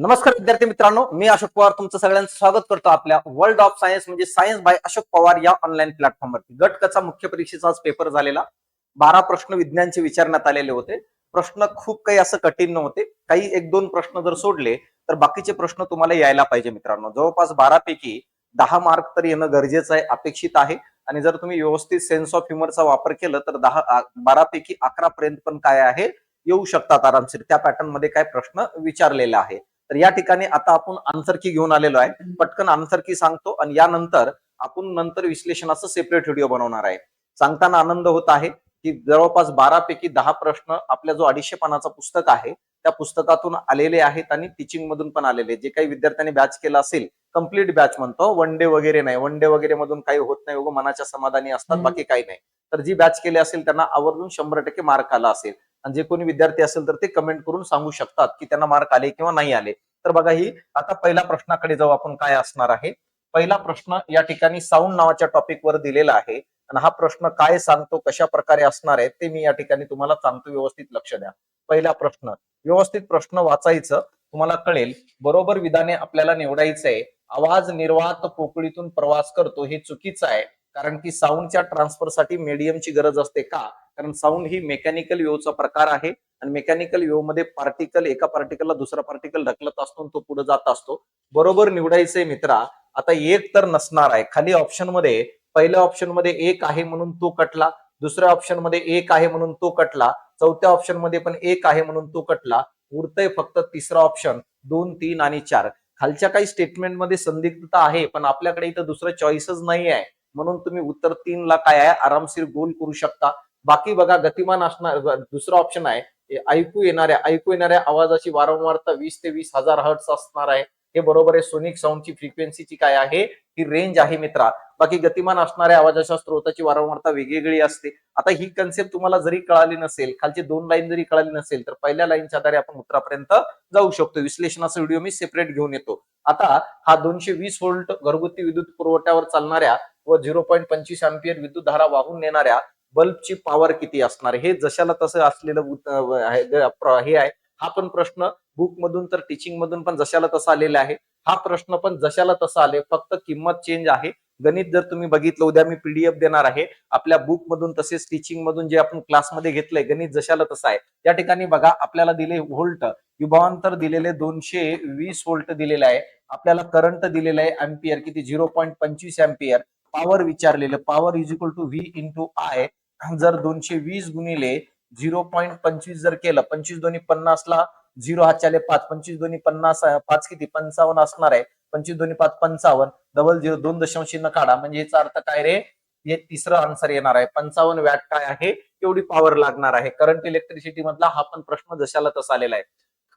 नमस्कार विद्यार्थी मित्रांनो मी अशोक पवार तुमचं सगळ्यांचं स्वागत करतो आपल्या वर्ल्ड ऑफ सायन्स म्हणजे सायन्स बाय अशोक पवार या ऑनलाईन प्लॅटफॉर्मवरती गटकचा मुख्य परीक्षेचा आज पेपर झालेला. बारा प्रश्न विज्ञानचे विचारण्यात आलेले होते. प्रश्न खूप काही असं कठीण नव्हते. काही एक दोन प्रश्न जर सोडले तर बाकीचे प्रश्न तुम्हाला यायला पाहिजे मित्रांनो. जवळपास बारा पैकी दहा मार्क तर येणं गरजेचं आहे अपेक्षित आहे. आणि जर तुम्ही व्यवस्थित सेन्स ऑफ ह्युमरचा वापर केला तर दहा बारा पैकी अकरा पर्यंत पण काय आहे? येऊ शकतात आरामशीर. त्या पॅटर्नमध्ये काय प्रश्न विचारलेला आहे तर या ठिकाणी आता आपण आन्सर की घेऊन आलेलो आहे. पटकन आन्सर की सांगतो आणि यानंतर आपण नंतर विश्लेषणाचं सेपरेट व्हिडिओ बनवणार आहे. सांगताना आनंद होत आहे की जवळपास बारा पैकी दहा प्रश्न आपल्या जो अडीचशे पानाचं पुस्तक आहे त्या पुस्तकातून आलेले आहेत आणि टीचिंग मधून पण आलेले जे काही विद्यार्थ्यांनी बॅच केला असेल कंप्लीट बॅच म्हणतो. वन डे वगैरे नाही. वन डे वगैरे मधून काही होत नाही. मनाच्या समाधानी असतात. बाकी काही नाही. तर जी बॅच केली असेल त्यांना आवर्जून शंभर टक्के मार्क आला असेल. आणि जे कोणी विद्यार्थी असेल तर ते कमेंट करून सांगू शकतात की त्यांना मार्क आले किंवा नाही आले. तर बघा ही आता पहिल्या प्रश्नाकडे जाऊ आपण काय असणार आहे. पहिला प्रश्न या ठिकाणी साऊंड नावाच्या टॉपिक वर दिलेला आहे. आणि हा प्रश्न काय सांगतो कशा प्रकारे असणार आहे ते मी या ठिकाणी तुम्हाला सांगतो. व्यवस्थित लक्ष द्या. पहिला प्रश्न व्यवस्थित प्रश्न वाचायचं तुम्हाला कळेल. बरोबर विधाने आपल्याला निवडायचंय. आवाज निर्वात पोकळीतून प्रवास करतो हे चुकीचं आहे. कारण की साऊंडच्या ट्रान्सफरसाठी मीडियमची गरज असते का? कारण साऊंड ही मेकॅनिकल वेव्हचा प्रकार आहे आणि मेकॅनिकल वेव्हमध्ये पार्टिकल एका पार्टिकलला दुसरा पार्टिकल ढकलत असतो आणि तो पुढे जात असतो. बरोबर निवडायचंय मित्रा आता एक तर नसणार आहे. खाली ऑप्शनमध्ये पहिल्या ऑप्शनमध्ये एक आहे म्हणून तो कटला दुसऱ्या ऑप्शनमध्ये एक आहे म्हणून तो कटला चौथ्या ऑप्शनमध्ये पण एक आहे म्हणून तो कटला उरतय फक्त तिसरा ऑप्शन दोन तीन आणि चार. खालच्या काही स्टेटमेंटमध्ये संदिग्धता आहे पण आपल्याकडे इथं दुसरं चॉईसच नाही आहे म्हणून तुम्ही उत्तर तीन ला काय आहे? आरामशीर गोल करू शकता. बाकी बघा गतिमान असणार दुसरा ऑप्शन आहे. ऐकू येणाऱ्या ऐकू येणाऱ्या आवाजाची वारंवारता वीस ते वीस हजार हर्ट्स असणार आहे. हे बरोबर आहे सोनिक साऊंडची फ्रिक्वेन्सीची काय आहे? ही रेंज आहे मित्रा. बाकी गतिमान असणाऱ्या आवाजाच्या स्त्रोताची वारंवारता वेगवेगळी असते. आता ही कन्सेप्ट तुम्हाला जरी कळाली नसेल खालची दोन लाईन जरी कळाली नसेल तर पहिल्या लाईनच्या आधारे आपण उत्तरापर्यंत जाऊ शकतो. विश्लेषणाचा व्हिडिओ मी सेपरेट घेऊन येतो. आता हा दोनशे वीस व्होल्ट घरगुती विद्युत पुरवठ्यावर चालणाऱ्या व झिरो पॉईंट पंचवीस अँपियर विद्युत धारा वाहून नेणाऱ्या बल्बची पॉवर किती असणार? हे जशाला तसं असलेलं हे आहे. हा पण प्रश्न बुक मधून तर टीचिंग मधून पण जशाला तसा आलेला आहे. हा प्रश्न पण जशाला तसा आले फक्त किंमत चेंज आहे. गणित जर तुम्ही बघितलं उद्या मी पीडीएफ देणार आहे. आपल्या बुक मधून तसेच टीचिंग मधून जे आपण क्लासमध्ये घेतलंय गणित जशाला तसं आहे. त्या ठिकाणी बघा आपल्याला दिले व्होल्ट. विभावांतर दिलेले दोनशे वीस व्होल्ट दिलेले आहे. आपल्याला करंट दिलेलं आहे अँपियर किती? झिरो पॉईंट पंचवीस अँपियर पॉवर विचारलेलं power is equal to V into I जर दोनशे वीस गुणिले झिरो पॉईंट पंचवीस जर केलं पंचवीस दोन्ही पन्नासला झिरो हातच्याले पाच पंचवीस दोन्ही पन्नास पाच किती? पंचावन्न असणार आहे. पंचवीस दोन्ही पाच पंचावन्न डबल झिरो दोन दशांशी न काढा. म्हणजे याचा अर्थ काय रे? हे तिसरं आन्सर येणार आहे. पंचावन्न वॅट काय आहे? एवढी पॉवर लागणार आहे. करंट इलेक्ट्रिसिटी मधला हा पण प्रश्न जशाला तसा आलेला आहे.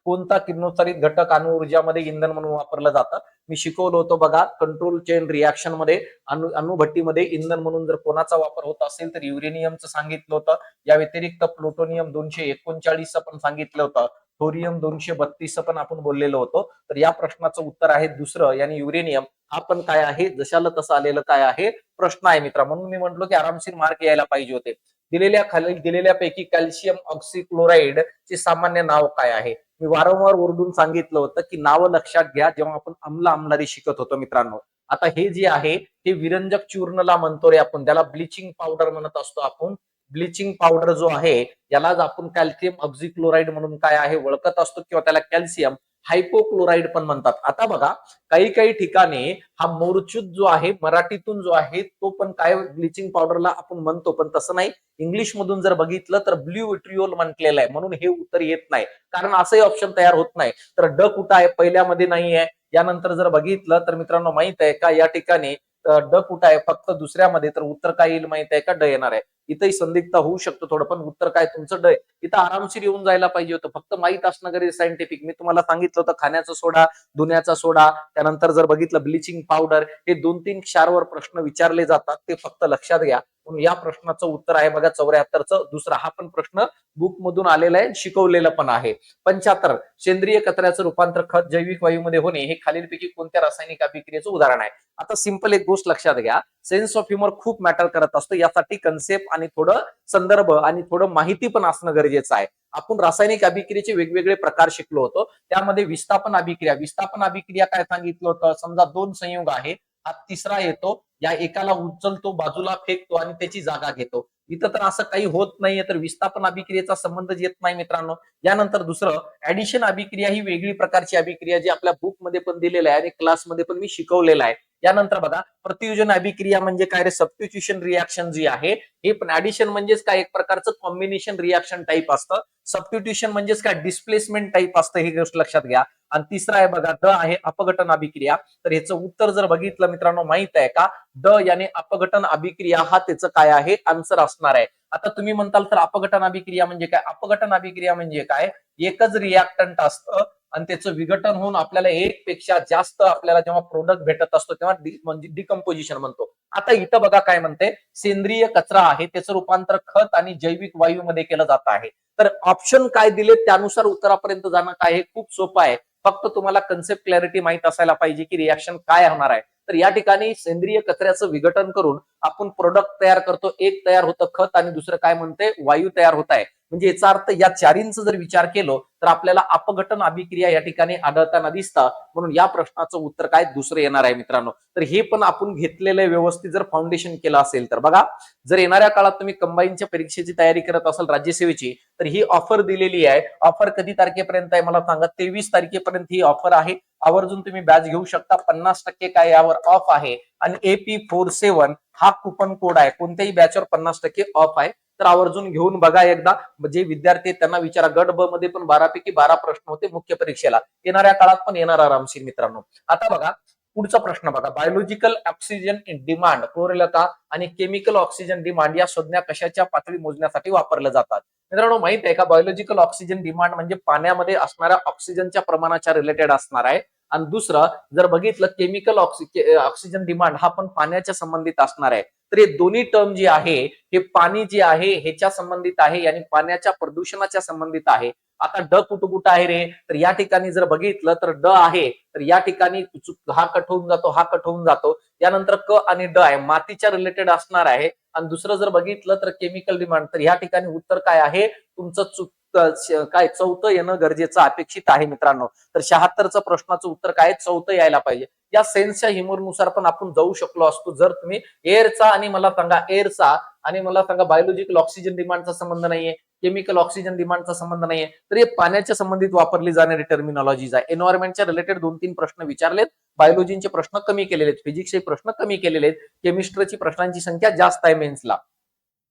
कोणता किरणोत्सारित घटक अणु ऊर्जामध्ये इंधन म्हणून वापरलं जातं मी शिकवलं होतं बघा कंट्रोल चेन रिॲक्शनमध्ये अणु अणुभट्टीमध्ये इंधन म्हणून जर कोणाचा वापर होत असेल तर युरेनियमचं सांगितलं होतं. या व्यतिरिक्त प्लुटोनियम दोनशे एकोणचाळीस पण सांगितलं होतं. थोरियम दोनशे बत्तीस पण आपण बोललेलो होतो. तर या प्रश्नाचं उत्तर आहे दुसरं यानी युरेनियम हा पण काय आहे? जशाला तसं आलेलं काय आहे? प्रश्न आहे मित्रा. म्हणून मी म्हंटलो की आरामशीर मार्क यायला पाहिजे होते. दिलेल्या खाली दिलेल्यापैकी कॅल्शियम ऑक्सिक्लोराईड चे सामान्य नाव काय आहे? मी वारंवार ओरडून सांगितलं होतं की नावं लक्षात घ्या जेव्हा आपण अमला आमलारी शिकत होतो मित्रांनो. आता हे जे आहे ते विरंजक चूर्णला म्हणतो रे आपण. त्याला ब्लिचिंग पावडर म्हणत असतो आपण. ब्लिचिंग पावडर जो आहे यालाच आपण कॅल्शियम ऑक्झिक्लोराईड म्हणून काय आहे ओळखत असतो किंवा त्याला कॅल्शियम हायपोक्लोराईड पण म्हणतात. आता बघा काही काही ठिकाणी हा मोरचूत जो आहे मराठीतून जो आहे तो पण काय ब्लिचिंग पावडरला आपण म्हणतो पण तसं नाही. इंग्लिश मधून जर बघितलं तर ब्ल्यू विट्रिओल म्हटलेलं आहे. म्हणून हे उत्तर येत नाही. कारण असंही ऑप्शन तयार होत नाही. तर ड कुठं आहे पहिल्यामध्ये नाही आहे यानंतर जर बघितलं तर मित्रांनो माहीत आहे का या ठिकाणी ड कुठं आहे फक्त दुसऱ्यामध्ये तर उत्तर काय येईल माहीत आहे का ड येणार आहे. इथंही संदिग्धता होऊ शकतो थोडं पण उत्तर काय तुमचं? ड इथं आरामशीर येऊन जायला पाहिजे होतं. फक्त माहीत असणं गरजेचं सायंटिफिक मी तुम्हाला सांगितलं होतं खाण्याचा सोडा धुण्याचा सोडा त्यानंतर जर बघितलं ब्लिचिंग पावडर हे दोन तीन क्षारवर प्रश्न विचारले जातात ते फक्त लक्षात घ्या. या प्रश्नाचं उत्तर आहे बघा चौऱ्याहत्तरचं. दुसरा हा पण प्रश्न बुक मधून आलेला आहे शिकवलेला पण आहे. पंच्याहत्तर. सेंद्रिय कचऱ्याचं रूपांतर खत जैविक वायूमध्ये होणे हे खालीलपैकी कोणत्या रासायनिक अभिक्रियेचं उदाहरण आहे? आता सिंपल एक गोष्ट लक्षात घ्या. सेन्स ऑफ ह्युमर खूप मॅटर करत असतो. यासाठी कन्सेप्ट आणि थोडं संदर्भ आणि थोडं माहिती पण असणं गरजेचं आहे. आपण रासायनिक अभिक्रियेचे वेगवेगळे प्रकार शिकलो होतो. त्यामध्ये विस्थापन अभिक्रिया विस्थापन अभिक्रिया काय सांगितलं होतं? समजा दोन संयुग आहे. हा तिसरा येतो या एकाला उचलतो बाजूला फेकतो आणि त्याची जागा घेतो. इथं तर असं काही होत नाहीये तर विस्थापन अभिक्रियेचा संबंध येत नाही मित्रांनो. यानंतर दुसरं ऍडिशन अभिक्रिया ही वेगळी प्रकारची अभिक्रिया जी आपल्या बुकमध्ये पण दिलेली आहे आणि क्लासमध्ये पण मी शिकवलेलं आहे. यानंतर बघा प्रतियोजन अभिक्रिया म्हणजे काय रे? सबस्टिट्युशन रिॲक्शन जी आहे हे पण ऍडिशन म्हणजेच काय? एक प्रकारचं कॉम्बिनेशन रिॲक्शन टाईप असतं. सबस्टिट्युशन म्हणजेच काय? डिस्प्लेसमेंट टाईप असतं ही गोष्ट लक्षात घ्या. आणि तिसरा आहे बघा द आहे अपघटन अभिक्रिया. तर ह्याचं उत्तर जर बघितलं मित्रांनो माहीत आहे का? द याने अपघटन अभिक्रिया हा त्याचं काय आहे? आन्सर असणार आहे. आता तुम्ही म्हणताल तर अपघटन अभिक्रिया म्हणजे काय? अपघटन अभिक्रिया म्हणजे काय? एकच रिॲक्टंट असतं. आणि त्याचं विघटन होऊन आपल्याला एक पेक्षा जास्त आपल्याला जेव्हा प्रोडक्ट भेटत असतो तेव्हा म्हणजे डिकम्पोजिशन म्हणतो. आता इथं बघा काय म्हणते सेंद्रिय कचरा आहे त्याचं रूपांतर खत आणि जैविक वायूमध्ये केलं जात आहे. तर ऑप्शन काय दिले त्यानुसार उत्तरापर्यंत जाणं काय हे खूप सोपं आहे. फक्त तुम्हाला कन्सेप्ट क्लॅरिटी माहीत असायला पाहिजे की रिॲक्शन काय होणार आहे. तर या ठिकाणी सेंद्रिय कचऱ्याचं विघटन करून आपण प्रोडक्ट तयार करतो एक तयार होतं खत आणि दुसरं काय म्हणते वायू तयार होत आहे. म्हणजे याचा अर्थ या चारींचं जर विचार केलो तर आपल्याला अपघटन अभिक्रिया या ठिकाणी आढळताना दिसतात म्हणून या प्रश्नाचं उत्तर काय? दुसरं येणार आहे मित्रांनो. तर हे पण आपण घेतलेलं आहे व्यवस्थित जर फाउंडेशन केलं असेल तर बघा जर येणाऱ्या काळात तुम्ही कंबाईनच्या परीक्षेची तयारी करत असाल राज्यसेवेची तर ही ऑफर दिलेली आहे. ऑफर कधी तारखेपर्यंत आहे मला सांगा? तेवीस तारखेपर्यंत ही ऑफर आहे. आवर्जून तुम्ही बॅच घेऊ शकता. पन्नास टक्के काय यावर ऑफ आहे. आणि एपी फोर सेवन हा कुपन कोड आहे. कोणत्याही बॅचवर पन्नास टक्के ऑफ आहे. तर आवर्जून घेऊन बघा एकदा. जे विद्यार्थी त्यांना विचारा. गट ब मध्ये पण बारापैकी बारा प्रश्न होते मुख्य परीक्षेला. येणाऱ्या काळात पण येणार आरामशीर मित्रांनो. आता बघा पुढचा प्रश्न बघा. बायोलॉजिकल ऑक्सिजन डिमांड क्लोरेलता आणि केमिकल ऑक्सिजन डिमांड या संज्ञा कशाच्या पातळी मोजण्यासाठी वापरल्या जातात? मित्रांनो माहीत आहे का? बायोलॉजिकल ऑक्सिजन डिमांड म्हणजे पाण्यामध्ये असणाऱ्या ऑक्सिजनच्या प्रमाणाच्या रिलेटेड असणार आहे. आणि दुसरं जर बघितलं केमिकल ऑक्सिजन डिमांड हा पण पाण्याच्या संबंधित असणार आहे. तर हे दोन्ही टर्म जे आहे हे पाणी जे आहे ह्याच्या संबंधित आहे आणि पाण्याच्या प्रदूषणाच्या संबंधित आहे. आता ड कुठं कुठं आहे रे? तर या ठिकाणी जर बघितलं तर ड आहे. तर या ठिकाणी हा कट होऊन जातो हा कट होऊन जातो. यानंतर क आणि ड आहे. मातीच्या रिलेटेड असणार आहे. आणि दुसरं जर बघितलं तर केमिकल डिमांड तर या ठिकाणी उत्तर काय आहे? तुमचं चुक काय चौथं येणं गरजेचं अपेक्षित आहे मित्रांनो. तर शहात्तरचं प्रश्नाचं उत्तर काय? चौथं यायला पाहिजे. या सेन्सच्या हिमोरनुसार पण आपण जाऊ शकलो असतो. जर तुम्ही एअरचा आणि मला सांगा एअरचा आणि मला सांगा बायोलॉजिकल ऑक्सिजन डिमांडचा संबंध नाहीये केमिकल ऑक्सिजन डिमांडचा संबंध नाहीये तर हे पाण्याच्या संबंधित वापरली जाणारी टर्मिनॉलॉजीज आहे. एन्व्हायरमेंटच्या रिलेटेड दोन तीन प्रश्न विचारलेत. बायोलॉजीचे प्रश्न कमी केलेले आहेत फिजिक्सचे प्रश्न कमी केलेले आहेत केमिस्ट्रीची प्रश्नांची संख्या जास्त आहे मेन्सला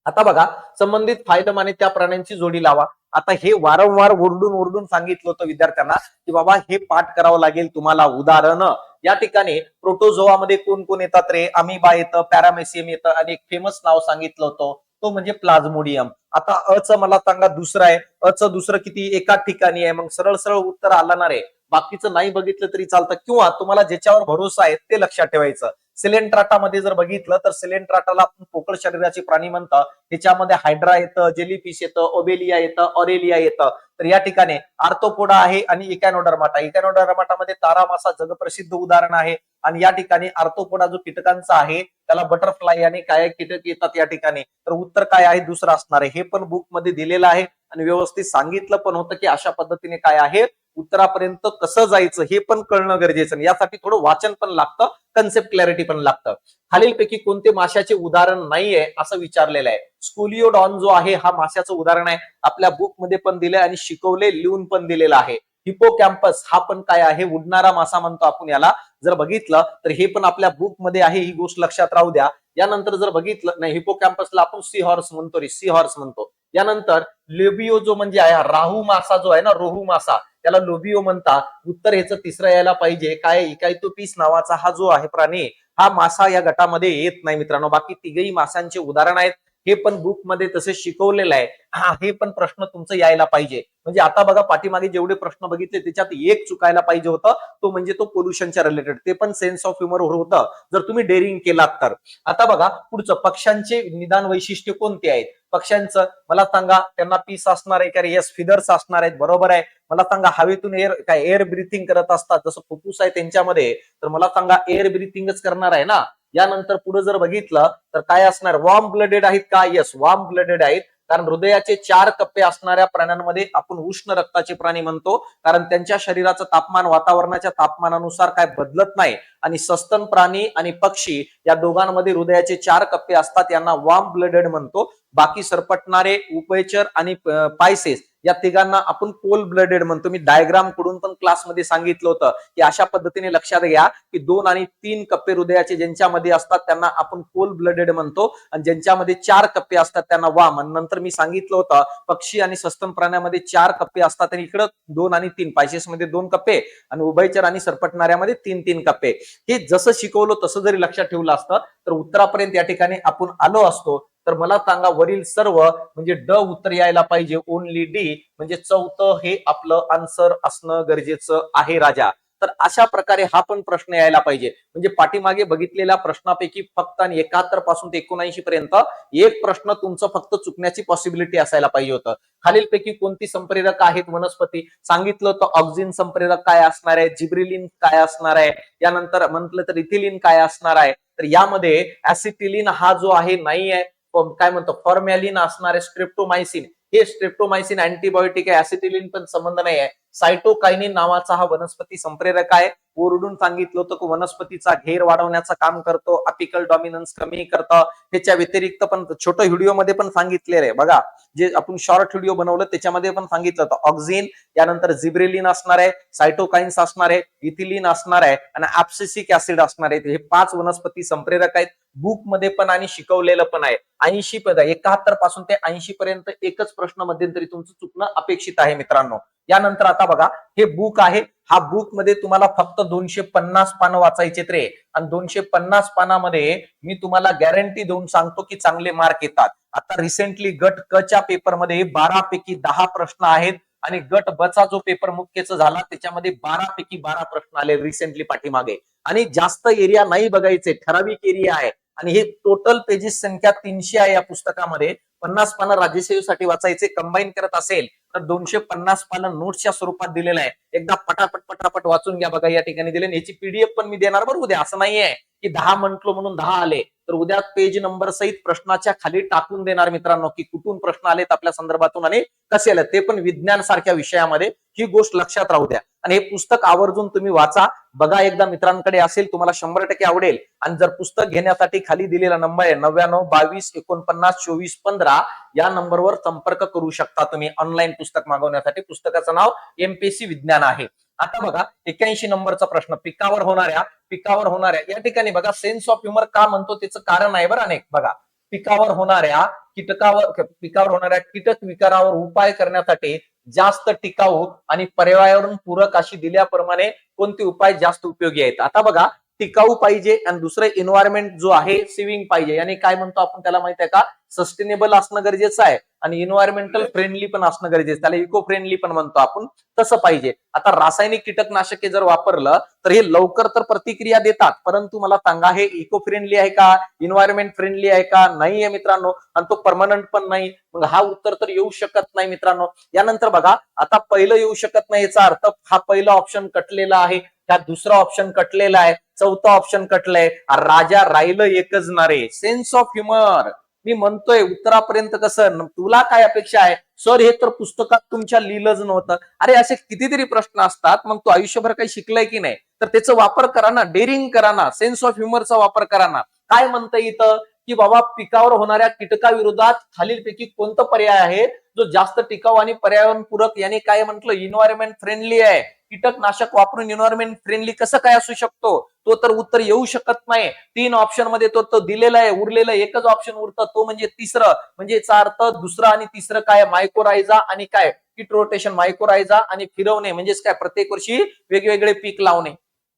आता बघा संबंधित फायदम आणि त्या प्राण्यांची जोडी लावा. आता हे वारंवार ओरडून ओरडून सांगितलं होतं विद्यार्थ्यांना की बाबा हे पाठ करावं लागेल तुम्हाला. उदाहरण. या ठिकाणी प्रोटोझोआमध्ये कोण कोण येतात रे? अमिबा येतं पॅरामेसियम येतं आणि एक फेमस नाव सांगितलं होतं. तो म्हणजे प्लाझ्मोडियम. आता अच मला सांगा दुसरं आहे. अच दुसरं किती? एकाच ठिकाणी आहे. मग सरळ सरळ उत्तर आला ना रे? बाकीचं नाही बघितलं तरी चालतं. किंवा तुम्हाला ज्याच्यावर भरोसा आहे ते लक्षात ठेवायचं. सिलेंट्राटामध्ये जर बघितलं तर सिलेंट्राटाला आपण पोकळ शरीराचे प्राणी म्हणतात. त्याच्यामध्ये हायड्रा येतं जेलीफिश येतं ओबेलिया येतं ऑरेलिया येतं. तर या ठिकाणी आर्थोपोडा आहे आणि इकॅनोडर्माटा. इकॅनोडर्माटामध्ये तारा मासा जगप्रसिद्ध उदाहरण आहे. आणि या ठिकाणी आर्थोपोडा जो कीटकांचा आहे त्याला बटरफ्लाय आणि काय कीटक येतात या ठिकाणी. तर उत्तर काय आहे? दुसरं असणार आहे. हे पण बुकमध्ये दिलेलं आहे. आणि व्यवस्थित सांगितलं पण होतं की अशा पद्धतीने काय आहे? उत्तरापर्यंत कसं जायचं हे पण कळणं गरजेचं यासाठी थोडं वाचन पण लागतं कन्सेप्ट क्लॅरिटी पण लागतं. खालीलपैकी कोणते माशाचे उदाहरण नाहीये असं विचारलेलं आहे. स्कोलिओडॉन जो आहे हा माशाचं उदाहरण आहे. आपल्या बुकमध्ये पण दिलंय आणि शिकवले लिहून पण दिलेलं आहे. हिपो कॅम्पस हा पण काय आहे? उडणारा मासा म्हणतो आपण याला. जर बघितलं तर हे पण आपल्या बुकमध्ये आहे. ही गोष्ट लक्षात राहू द्या. यानंतर जर बघितलं नाही हिपो कॅम्पसला आपण सी हॉर्स म्हणतो रे. सी हॉर्स म्हणतो. यानंतर लेबियो जो म्हणजे आहे राहू मासा जो आहे ना रोहू मासा. त्याला लोबिओ म्हणता. उत्तर ह्याचं तिसरं यायला पाहिजे. काय? इकायतो पीस नावाचा हा जो आहे प्राणी हा मासा या गटामध्ये येत नाही मित्रांनो. बाकी तिघही माशांचे उदाहरण आहेत. हे पण बुकमध्ये तसे शिकवलेलं आहे. हा हे पण प्रश्न तुमचं यायला पाहिजे. म्हणजे आता बघा पाठीमागे जेवढे प्रश्न बघितले त्याच्यात एक चुकायला पाहिजे होतं. तो म्हणजे तो पोल्युशनच्या रिलेटेड ते पण सेन्स ऑफ ह्युमर होतं. जर तुम्ही डेअरिंग केलात तर. आता बघा पुढचं पक्ष्यांचे निदान वैशिष्ट्य कोणते आहेत? पक्ष्यांचं मला सांगा त्यांना पीस असणार आहे का येस फिदर्स असणार आहेत. बरोबर आहे. मला सांगा हवेतून एअर काय एअर ब्रिथिंग करत असतात. जसं फुफ्फुस आहे त्यांच्यामध्ये तर मला सांगा एअर ब्रिथिंगच करणार आहे ना? यानंतर पुढे जर बघितलं तर काय असणार? वॉर्म ब्लडेड आहेत का? येस वॉर्म ब्लडेड आहेत. कारण हृदयाचे चार कप्पे असणाऱ्या प्राण्यांमध्ये आपण उष्ण रक्ताचे प्राणी म्हणतो. कारण त्यांच्या शरीराचं तापमान वातावरणाच्या तापमानानुसार काय बदलत नाही. आणि सस्तन प्राणी आणि पक्षी या दोघांमध्ये हृदयाचे चार कप्पे असतात यांना वॉर्म ब्लडेड म्हणतो. बाकी सरपटणारे उपयचर आणि पायसेस या तिघांना आपण कोल ब्लडेड म्हणतो. मी डायग्रामकडून पण क्लासमध्ये सांगितलं होतं की अशा पद्धतीने लक्षात घ्या की दोन आणि तीन कप्पे हृदयाचे ज्यांच्यामध्ये असतात त्यांना आपण कोल ब्लडेड म्हणतो आणि ज्यांच्यामध्ये चार कप्पे असतात त्यांना वाम. आणि नंतर मी सांगितलं होतं पक्षी आणि सस्तन प्राण्यामध्ये चार कप्पे असतात आणि इकडं दोन आणि तीन. पायशेस मध्ये दोन कप्पे आणि उभयचर आणि सरपटणाऱ्यामध्ये तीन तीन कप्पे. हे जसं शिकवलं तसं जरी लक्षात ठेवलं असतं तर उत्तरापर्यंत या ठिकाणी आपण आलो असतो. तर मला सांगा वरील सर्व म्हणजे ड उत्तर यायला पाहिजे ओनली डी म्हणजे चौथं हे आपलं आन्सर असणं गरजेचं आहे राजा. तर अशा प्रकारे हा पण प्रश्न यायला पाहिजे. म्हणजे पाठीमागे बघितलेल्या प्रश्नापैकी फक्त आणि एकाहत्तरपासून ते एकोणऐंशी पर्यंत एक प्रश्न तुमचं फक्त चुकण्याची पॉसिबिलिटी असायला पाहिजे होतं. खालीलपैकी कोणती संप्रेरक आहेत? वनस्पती. सांगितलं तर ऑक्झिन संप्रेरक काय असणार आहे? जिब्रिलिन काय असणार आहे? यानंतर म्हटलं तर इथिलिन काय असणार आहे? तर यामध्ये ऍसिटिलिन हा जो आहे नाही आहे. काय म्हणतो फॉर्मॅलिन असणारे स्ट्रेप्टोमायसिन हे स्ट्रेप्टोमायसिन अँटीबायोटिक आहे ऍसिटिलिन पण संबंध नाही आहे सायटोकायनिन नावाचा हा वनस्पती संप्रेरक आहे. ओरडून सांगितलं होतं की वनस्पतीचा घेर वाढवण्याचं काम करतो अपिकल डॉमिनन्स कमी करतं. त्याच्या व्यतिरिक्त पण छोट्या व्हिडिओमध्ये पण सांगितलेलं आहे. बघा जे आपण शॉर्ट व्हिडिओ बनवलं त्याच्यामध्ये पण सांगितलं होतं. ऑक्झिन यानंतर जिब्रेलिन असणार आहे सायटोकाइन्स असणार आहे इथिलिन असणार आहे आणि ऍप्सिसिक ऍसिड असणार आहे. हे पाच वनस्पती संप्रेरक आहेत. बुकमध्ये पण आणि शिकवलेलं पण आहे. ऐंशी एकाहत्तरपासून ते ऐंशी पर्यंत एकच प्रश्न मध्यंतरी तुमचं चुकणं अपेक्षित आहे मित्रांनो. यानंतर आता बघा हे बुक आहे. हा बुकमध्ये तुम्हाला फक्त दोनशे पन्नास पानं वाचायचे रे. आणि दोनशे पन्नास पानामध्ये मी तुम्हाला गॅरंटी देऊन सांगतो की चांगले मार्क येतात. आता रिसेंटली गट क च्या पेपरमध्ये बारा पैकी दहा प्रश्न आहेत आणि गट बचा जो पेपर मुख्यचा झाला त्याच्यामध्ये बारा पैकी बारा प्रश्न आले रिसेंटली पाठीमागे. आणि जास्त एरिया नाही बघायचे ठराविक एरिया आहे. आणि हे टोटल पेजेस संख्या तीनशे आहे या पुस्तकामध्ये. पन्नास पानं राज्यसेवेसाठी वाचायचे कंबाईन करत असेल तर दोनशे पन्नास पानं नोट्सच्या स्वरूपात दिलेलं आहे. एकदा पटापट पटापट वाचून घ्या बघा या ठिकाणी दिले. याची पीडीएफ पण मी देणार बरं. उद्या असं नाहीये की दहा म्हटलो म्हणून दहा आले. तर उद्या पेज नंबर सहित प्रश्नाच्या खाली टाकून देणार मित्रांनो की कुठून प्रश्न आलेत आपल्या संदर्भातून आणि कसे आले ते पण विज्ञान सारख्या विषयामध्ये ही गोष्ट लक्षात राहू द्या. आणि हे पुस्तक आवर्जून तुम्ही वाचा. बघा एकदा मित्रांकडे असेल तुम्हाला शंभर टक्के आवडेल. आणि जर पुस्तक घेण्यासाठी खाली दिलेला नंबर आहे नव्याण्णव बावीस एकोणपन्नास चोवीस पंधरा या नंबरवर संपर्क करू शकता तुम्ही. ऑनलाईन पुस्तक मागवण्यासाठी पुस्तकाचं नाव एमपीएससी विज्ञान आहे. आता बघा एक्क्याऐंशी नंबरचा प्रश्न. पिकावर होणाऱ्या पिकावर होणाऱ्या या ठिकाणी बघा सेन्स ऑफ ह्युमर का म्हणतो त्याचं कारण आहे बरं अनेक. बघा पिकावर होणाऱ्या कीटकावर पिकावर होणाऱ्या कीटक विकारावर उपाय करण्यासाठी जास्त टिकाऊ आणि पर्यावरण पूरक अशी दिल्याप्रमाणे कोणते उपाय जास्त उपयोगी आहेत? आता बघा टिकाऊ पाहिजे आणि दुसरं एन्व्हायरमेंट जो आहे सिविंग पाहिजे. आणि काय म्हणतो आपण त्याला माहिती आहे का? सस्टेनेबल असणं गरजेचं आहे आणि इन्व्हायरमेंटल फ्रेंडली पण असणं गरजेचं त्याला इको फ्रेंडली पण म्हणतो आपण. तसं पाहिजे. आता रासायनिक कीटकनाशके जर वापरलं तर हे लवकर तर प्रतिक्रिया देतात. परंतु मला सांगा हे इको फ्रेंडली आहे का? इन्व्हायरमेंट फ्रेंडली आहे का? नाही आहे मित्रांनो. आणि तो परमनंट पण नाही. मग हा उत्तर तर येऊ शकत नाही मित्रांनो. यानंतर बघा आता पहिलं येऊ शकत नाही याचा अर्थ हा पहिला ऑप्शन कटलेला आहे. ह्या दुसरा ऑप्शन कटलेला आहे. चौथा ऑप्शन कटलाय. राजा राहिलं एकच नारे. सेन्स ऑफ ह्युमर मी म्हणतोय उत्तरापर्यंत कसं तुला काय अपेक्षा आहे? सर हे तर पुस्तकात तुमच्या लिहिलंच नव्हतं. अरे असे कितीतरी प्रश्न असतात मग तू आयुष्यभर काही शिकलाय की नाही? तर त्याचा वापर करा ना डेअरिंग करा ना सेन्स ऑफ ह्युमरचा वापर करा ना. काय म्हणता इथं? की बाबा पिकावर होणाऱ्या कीटकाविरोधात खालीलपैकी कोणतं पर्याय आहे? जो जास्त टिकाऊ आणि पर्यावरण पूरक याने काय म्हटलं? इन्व्हायरमेंट फ्रेंडली आहे. कीटकनाशक वापरून इन्व्हायरमेंट फ्रेंडली कसं काय असू शकतो? तो तर उत्तर येऊ शकत नाही. तीन ऑप्शनमध्ये तो तो दिलेला आहे उरलेलं एकच ऑप्शन उरतं तो म्हणजे तिसरं. म्हणजे याचा अर्थ दुसरं आणि तिसरं काय? मायकोरायझा आणि काय? किट रोटेशन मायकोरायझा आणि फिरवणे. म्हणजेच काय? प्रत्येक वर्षी वेगवेगळे पीक लावणे.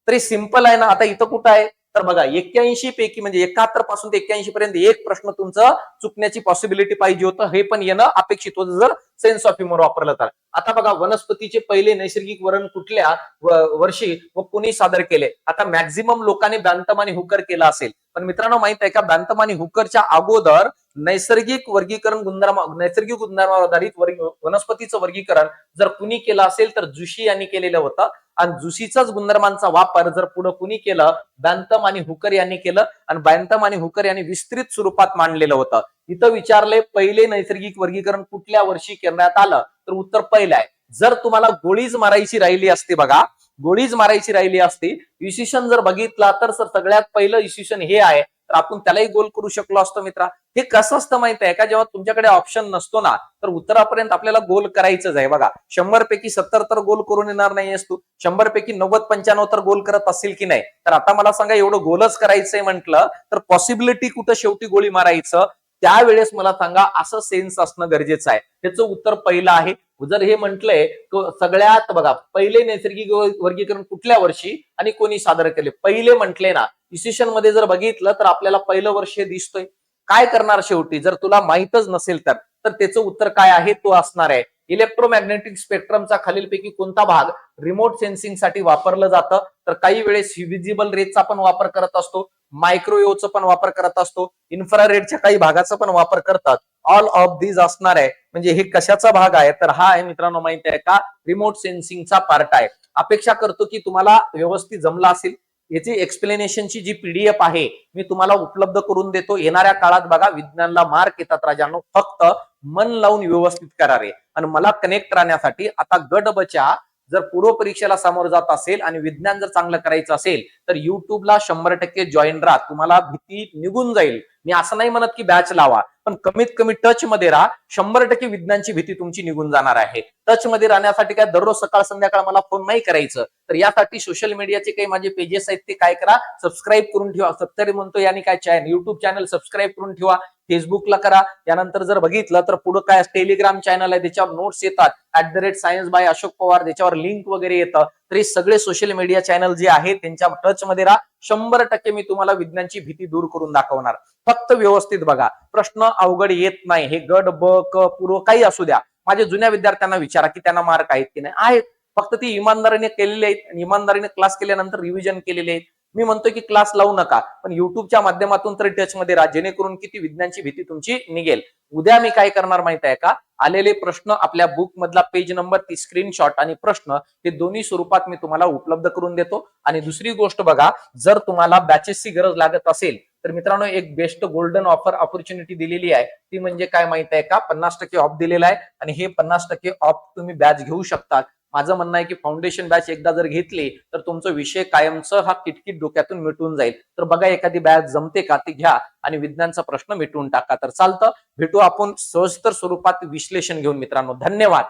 तरी सिंपल आहे ना? आता इथं कुठं आहे? तर बघा एक्क्याऐंशी पैकी म्हणजे एकाहत्तरपासून ते एक्क्याऐंशी पर्यंत एक प्रश्न तुमचं चुकण्याची पॉसिबिलिटी पाहिजे होतं. हे पण येणं अपेक्षित होतं जर सेन्स ऑफ ह्युमर वापरलं तर आता बघा वनस्पतीचे पहिले नैसर्गिक वरण कुठल्या वर्षी व कुणी सादर केले? आता मॅक्झिमम लोकांनी बॅन्टम आणि हुकर केला असेल. पण मित्रांनो माहीत आहे का? बॅन्टम आणि हुकरच्या अगोदर नैसर्गिक वर्गीकरण गुणधर्म नैसर्गिक गुणधर्मावर आधारित वनस्पतीचं वर्गीकरण जर कुणी केलं असेल तर जुशी यांनी केलेलं होतं. आणि जुशीचाच गुणधर्मांचा वापर जर पुढे कुणी केलं बॅन्थम आणि हुकर यांनी केलं. आणि बँतम आणि हुकर यांनी विस्तृत स्वरूपात मांडलेलं होतं. इथं विचारले पहिले नैसर्गिक वर्गीकरण कुठल्या वर्षी करण्यात आलं? तर उत्तर पहिलं आहे. जर तुम्हाला गोळीच मारायची राहिली असती बघा गोळीच मारायची राहिली असती इशिशन जर बघितला तर सर सगळ्यात पहिलं इशिशन हे आहे. तर आपण त्यालाही गोल करू शकलो असतो मित्रा. हे कसं असतं माहीत आहे का? जेव्हा तुमच्याकडे ऑप्शन नसतो ना तर उत्तरापर्यंत आपल्याला गोल करायचंच आहे. बघा शंभर पैकी सत्तर तर गोल करून येणार नाहीयेस तू. शंभर पैकी नव्वद पंच्याण्णव तर गोल करत असेल की नाही? तर आता मला सांगा एवढं गोलच करायचंय म्हटलं तर पॉसिबिलिटी कुठं शेवटी गोळी मारायचं? त्यावेळेस मला सांगा असं सेन्स असणं गरजेचं आहे. त्याचं उत्तर पहिलं आहे. जर हे म्हटलंय तो सगळ्यात बघा पहिले नैसर्गिक वर्गीकरण कुठल्या वर्षी आणि कोणी सादर केले? पहिले म्हटले ना इसिशनमध्ये जर बघितलं तर आपल्याला पहिलं वर्ष हे दिसतोय. काय करणार शेवटी? जर तुला माहीतच नसेल तर तर त्याचं उत्तर काय आहे? तो असणार आहे. इलेक्ट्रोमॅग्नेटिक स्पेक्ट्रमचा खालीलपैकी कोणता भाग रिमोट सेन्सिंगसाठी वापरलं जातं? तर काही वेळेस विजिबल रेजचा पण वापर करत असतो मायक्रोवेव्हचा पण वापर करत असतो इन्फ्रारेडच्या काही भागाचा पण वापर करतात. ऑल ऑफ दीज असणार आहे. म्हणजे हे कशाचा भाग आहे? तर हा आहे मित्रांनो माहिती आहे का? रिमोट सेन्सिंगचा पार्ट आहे. अपेक्षा करतो की तुम्हाला व्यवस्थित जमला असेल याची एक्सप्लेनेशनची जी पीडीएफ आहे मी तुम्हाला उपलब्ध करून देतो. येणाऱ्या काळात बघा विज्ञानला मार्क येतात राजांनो फक्त मन लावून व्यवस्थित करा रे आणि मला कनेक्ट राहण्यासाठी आता गट बचा जर पूर्व परीक्षेला सामोरं जात असेल आणि विज्ञान जर चांगलं करायचं असेल तर युट्यूबला शंभर टक्के जॉईन राहा. तुम्हाला भीती निघून जाईल. मी असं नाही म्हणत की बॅच लावा. पण कमीत कमी टच मध्ये राहा. शंभर टक्के विज्ञानची भीती तुमची निघून जाणार आहे. टच मध्ये राहण्यासाठी काय दररोज सकाळ संध्याकाळ मला फोन नाही करायचं. तर यासाठी सोशल मीडियाचे काही माझे पेजेस आहेत ते काय करा. सबस्क्राईब करून ठेवा. सत्तरी म्हणतो याने काय चॅनल युट्यूब चॅनल सबस्क्राईब करून ठेवा. फेसबुकला करा. त्यानंतर जर बघितलं तर पुढे काय टेलिग्राम चॅनल आहे त्याच्यावर नोट्स येतात. At the rate science by Ashok Pawar त्याच्यावर लिंक वगैरे येतं. तर हे सगळे सोशल मीडिया चॅनल जे आहेत त्यांच्या टच मध्ये राहा. शंभर टक्के मी तुम्हाला विज्ञानची भीती दूर करून दाखवणार. फक्त व्यवस्थित बघा. प्रश्न अवघड येत नाही. हे गट ब क पूर्व काही असू द्या. माझ्या जुन्या विद्यार्थ्यांना विचारा की त्यांना मार्क आहेत की नाही. आहेत. फक्त ती इमानदारीने केलेले आहेत आणि इमानदारीने क्लास केल्यानंतर रिव्हिजन केलेले आहेत. मी म्हणतोय की क्लास लावू नका. पण युट्यूबच्या माध्यमातून तरी टच मध्ये राहा. जेणेकरून किती विज्ञानची भीती तुमची निघेल. उद्या मी काय करणार माहीत आहे का? आलेले प्रश्न आपल्या बुक मधला पेज नंबर ती स्क्रीनशॉट आणि प्रश्न हे दोन्ही स्वरूपात मी तुम्हाला उपलब्ध करून देतो. आणि दुसरी गोष्ट बघा जर तुम्हाला बॅचेसची गरज लागत असेल तर मित्रांनो एक बेस्ट गोल्डन ऑफर ऑपॉर्च्युनिटी दिलेली आहे. ती म्हणजे काय माहीत आहे का? पन्नास टक्के ऑफ दिलेला आहे आणि हे पन्नास टक्के ऑफ तुम्ही बॅच घेऊ शकतात माझं म्हणणं आहे की फाउंडेशन बॅच एकदा जर घेतली तर तुमचा विषय कायमचं हा किटकिट डोक्यातून मिटून जाईल. तर बघा एखादी बॅच जमते का? ती घ्या आणि विज्ञानचा प्रश्न मिटवून टाका. तर चालतं. भेटू आपण सविस्तर स्वरूपात विश्लेषण घेऊन मित्रांनो. धन्यवाद.